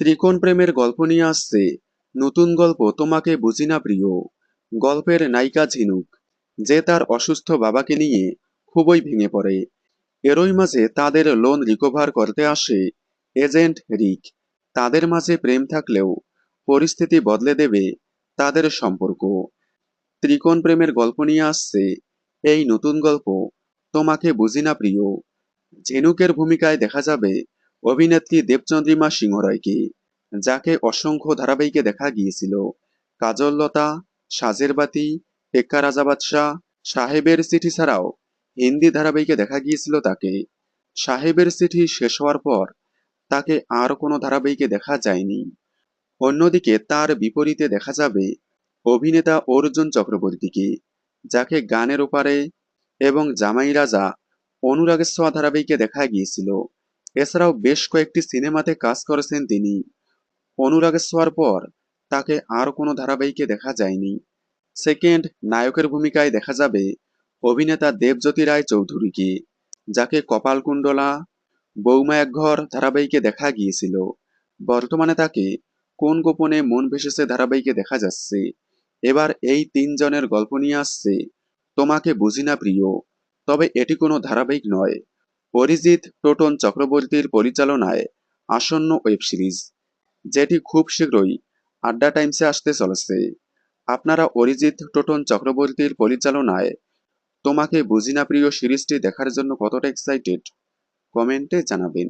ত্রিকোণ প্রেমের গল্প নিয়ে আসছে নতুন গল্প তোমাকে বুঝি না প্রিয়। গল্পের নায়িকা ঝিনুক, যে তার অসুস্থ বাবাকে নিয়ে খুবই ভেঙে পড়ে। এরই মাঝে তাদের লোন রিকভার করতে আসে এজেন্ট রিক। তাদের মাঝে প্রেম থাকলেও পরিস্থিতি বদলে দেবে তাদের সম্পর্ক। ত্রিকোণ প্রেমের গল্প নিয়ে আসছে এই নতুন গল্প তোমাকে বুঝি না প্রিয়। ঝিনুকের ভূমিকায় দেখা যাবে অভিনেত্রী দেবচন্দ্রিমা সিংহ রায়কে যাকে অসংখ্য ধারাবাহিকে দেখা গিয়েছিল। কাজললতা সাজের বাতি পেক্কা রাজা বাদশাহ সাহেবের চিঠি ছাড়াও হিন্দি ধারাবাহিকে দেখা গিয়েছিল তাকে। সাহেবের চিঠি শেষ হওয়ার পর তাকে আর কোনো ধারাবাহিকে দেখা যায়নি। অন্যদিকে তার বিপরীতে দেখা যাবে অভিনেতা অর্জুন চক্রবর্তীকে, যাকে গানের ওপারে এবং জামাই রাজা অনুরাগের ছোঁয়া ধারাবাহিকে দেখা গিয়েছিল। এছাড়াও বেশ কয়েকটি সিনেমাতে কাজ করেছেন তিনি। অনুরাগের ছোঁয়ার পর তাকে আর কোনো ধারাবাহিকে দেখা যায়নি। সেকেন্ড নায়কের ভূমিকায় দেখা যাবে অভিনেতা দেবজ্যোতি রায় চৌধুরীকে, যাকে কপালকুণ্ডলা, বৌমা একঘর ধারাবাহিকে দেখা গিয়েছিল। বর্তমানে তাকে কোন গোপনে মন ভেসেছে ধারাবাহিকে দেখা যাচ্ছে। এবার এই তিনজনের গল্প নিয়ে আসছে তোমাকে বুঝি না প্রিয়, তবে এটি কোনো ধারাবাহিক নয়। অরিজিৎ টোটন চক্রবর্তীর পরিচালনায় আসন্ন ওয়েব সিরিজ, যেটি খুব শীঘ্রই আড্ডা টাইমসে আসতে চলেছে। আপনারা অরিজিৎ টোটন চক্রবর্তীর পরিচালনায় তোমাকে বুঝি না প্রিয় সিরিজটি দেখার জন্য কতটা এক্সাইটেড কমেন্টে জানাবেন।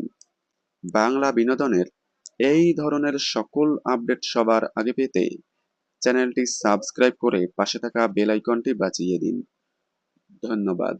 বাংলা বিনোদনের এই ধরনের সকল আপডেট সবার আগে পেতে চ্যানেলটি সাবস্ক্রাইব করে পাশে থাকা বেল আইকনটি দিন। ধন্যবাদ।